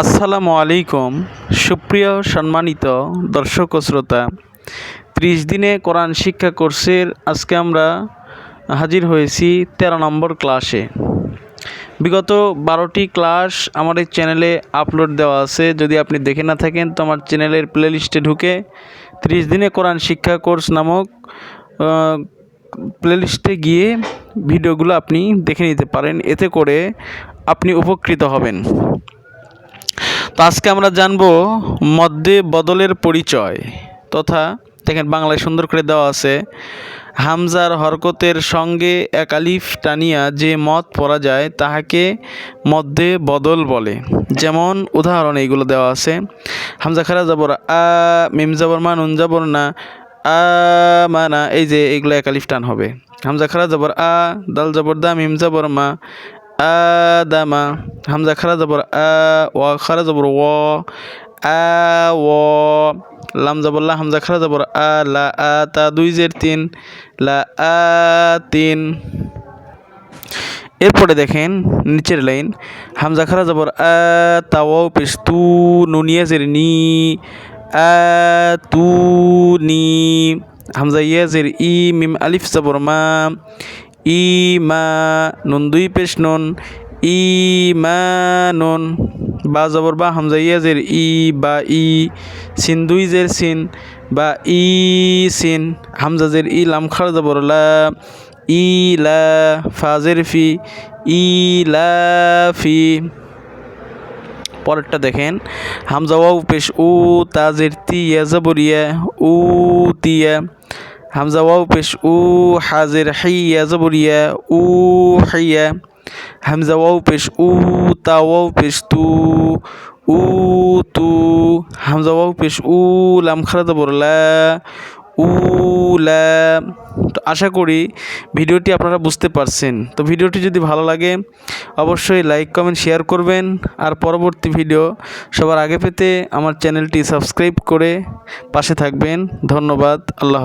আসসালামু আলাইকুম, সুপ্রিয় সম্মানিত দর্শক শ্রোতা। ত্রিশ দিনে কোরআন শিক্ষা কোর্সের আজকে আমরা হাজির হয়েছি তেরো নম্বর ক্লাসে। বিগত বারোটি ক্লাস আমার এই চ্যানেলে আপলোড দেওয়া আছে। যদি আপনি দেখে না থাকেন, তো আমার চ্যানেলের প্লেলিস্টে ঢুকে ত্রিশ দিনে কোরআন শিক্ষা কোর্স নামক প্লেলিস্টে গিয়ে ভিডিওগুলো আপনি দেখে নিতে পারেন। এতে করে আপনি উপকৃত হবেন। তো আজকে আমরা জানব মধ্যে বদলের পরিচয় তথা দেখেন বাংলায় সুন্দর করে দেওয়া আছে, হামজার হরকতের সঙ্গে এক আলিফ টানিয়া যে মত পড়া যায় তাহাকে মধ্যে বদল বলে। যেমন উদাহরণ এইগুলো দেওয়া আছে, হামজা খারা যাবর আ, মিম যাবর মা, নুন যাবর না, আ মানা এই যে এগুলো এক আলিফ টান হবে। হামজা খারা যাবর আ, দাল যাবর দা, মিম যাবর মা আদামা হামজা খারা যাবর আ ওয়া খারা যাবর ও আ ও লাম যাবর লা হামজা খারা যাবর আ লা আ তা দুই জের তিন লা আ তিন এরপরে দেখেন নিচের লাইন, হামজা খারা যাবর আ তাও পেশ তু নুনিয়া জের নি, আ তু নি, হামজা ইয়া জের ই, মিম আলিফ যাবর মা ইমা নুন দুই পেশ নুন, ইমানুন, বা জবর বা হামজা ইয়াজের ই বা ই, সিন, দুই জের সিন, বা ই সিন, হামজা জের, ই, লাম, খার জবর, লা, ই, লা ফাজের ফি, ই, লা, ফি। পরেরটা দেখেন, হামজা, ওয়াও, পেশ, উ তাজের তি, ইয়া, জবর, ইয়া, উ তিয়া হামজা ওয়াও পেশ উ, হাজের হাইয়া জবর ইয়া উ, হাইয়া। হামজা ওয়াও পেশ উ, তা ওয়াও পেশ তু, উ, তু। হামজা ওয়াও পেশ উ, লাম খারা জবর লা তো আশা করি ভিডিওটি আপনারা বুঝতে পারছেন। তো ভিডিওটি যদি ভালো লাগে, অবশ্যই লাইক, কমেন্ট, শেয়ার করবেন। আর পরবর্তী ভিডিও সবার আগে পেতে আমার চ্যানেলটি সাবস্ক্রাইব করে পাশে থাকবেন। ধন্যবাদ, আল্লাহ